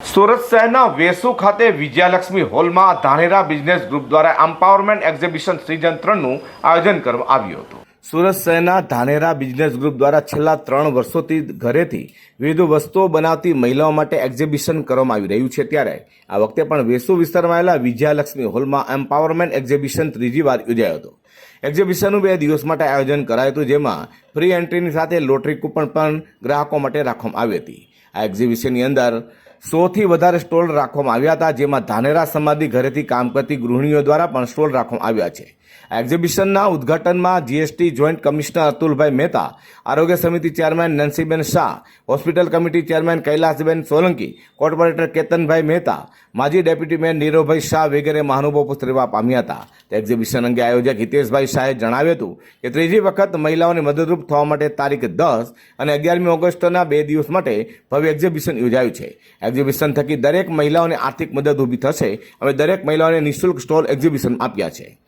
સુરત શહેરના વેસુ ખાતે વિજયાલક્ષ્મી હોલમાં ધાનેરા બિઝનેસ ગ્રુપ દ્વારા એમ્પાવરમેન્ટ એક્ઝિબિશન સિઝન ત્રણનું આયોજન કરવામાં આવ્યું હતું. સુરત શહેરના ધાનેરા બિઝનેસ ગ્રુપ દ્વારા છેલ્લા ત્રણ વર્ષોથી ઘરેથી વિવિધ વસ્તુઓ બનાવતી મહિલાઓ માટે એક્ઝિબિશન કરવામાં આવી રહ્યું છે ત્યારે આ વખતે પણ વેસુ વિસ્તારમાં આવેલા વિજયાલક્ષ્મી હોલમાં એમ્પાવરમેન્ટ એક્ઝિબિશન ત્રીજી વાર યોજાયો હતો. એક્ઝિબિશનનું બે દિવસ માટે આયોજન કરાયું હતું, જેમાં ફ્રી એન્ટ્રીની સાથે લોટરી કૂપન પણ ગ્રાહકો માટે રાખવામાં આવી હતી. આ એક્ઝિબિશનની અંદર સોથી વધારે સ્ટોલ રાખવામાં આવ્યા હતા, જેમાં ધાનેરા સમાધિ ઘરેથી કામ કરતી ગૃહિણીઓ દ્વારા પણ સ્ટોલ રાખવામાં આવ્યા છે. આ એક્ઝિબિશનના ઉદ્ઘાટનમાં GST joint commissioner Atulbhai Mehta, આરોગ્ય સમિતિ chairman Nansiben Shah, hospital committee chairman Kailasben Solanki, corporator Ketanbhai Mehta, માજી ડેપ્યુટી મેયર નીરવભાઈ શાહ વગેરે મહાનુભાવો ઉપસ્થિત પામ્યા હતા. તે એક્ઝિબિશન અંગે આયોજક હિતેશભાઈ શાહે જણાવ્યું હતું કે ત્રીજી વખત મહિલાઓને મદદરૂપ થવા માટે તારીખ દસ અને અગિયારમી ઓગસ્ટના બે દિવસ માટે ભવ્ય એક્ઝિબિશન યોજાયું છે. એક્ઝિબિશન થકી દરેક મહિલાઓને આર્થિક મદદ ઊભી થશે. અમે દરેક મહિલાઓને નિઃશુલ્ક સ્ટોલ એક્ઝિબિશન આપ્યા છે.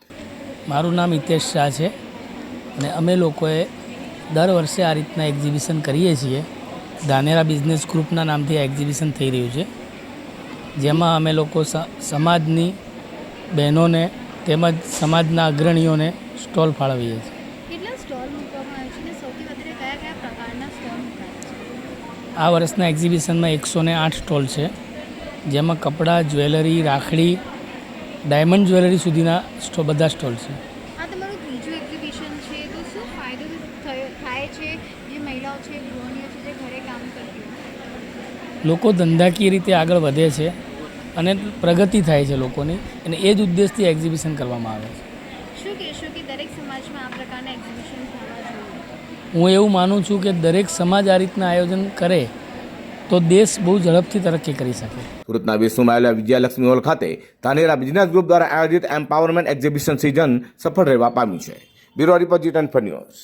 મારું નામ હિતેશ શાહ છે અને અમે લોકોએ દર વર્ષે આ રીતના એક્ઝિબિશન કરીએ છીએ. ધાનેરા બિઝનેસ ગ્રુપના નામથી આ એક્ઝિબિશન થઈ રહ્યું છે. જેમાં અમે લોકો સ- સમાજની બહેનોને તેમજ સમાજના અગ્રણીઓને સ્ટોલ ફાળવીએ છીએ. આ વર્ષના એક્ઝિબિશનમાં એકસો ને આઠ સ્ટોલ છે જેમાં કપડાં જ્વેલરી રાખડી ડાયમંડ જ્વેલરી સુધીના સ્ટો બધા સ્ટોલ છે. લોકો ધંધાકીય રીતે આગળ વધે છે અને પ્રગતિ થાય છે લોકોની અને એ જ ઉદ્દેશથી એક્ઝિબિશન કરવામાં આવે છે. શું કહેશો કે દરેક સમાજમાં આ પ્રકારના એક્ઝિબિશન હું એવું માનું છું કે દરેક સમાજ આ રીતના આયોજન કરે, તો દેશ બહુ ઝડપથી તરક્કી કરી શકે. સુરતના વિશ્વમાં આવેલા વિજયાલક્ષ્મી હોલ ખાતે ધાનેરા બિઝનેસ ગ્રુપ દ્વારા આયોજિત એમ્પાવરમેન્ટ એક્ઝિબિશન સિઝન સફળ રહેવા પામ્યું છે. બ્યુરો રિપોર્ટ જીટન ફર ન્યૂઝ.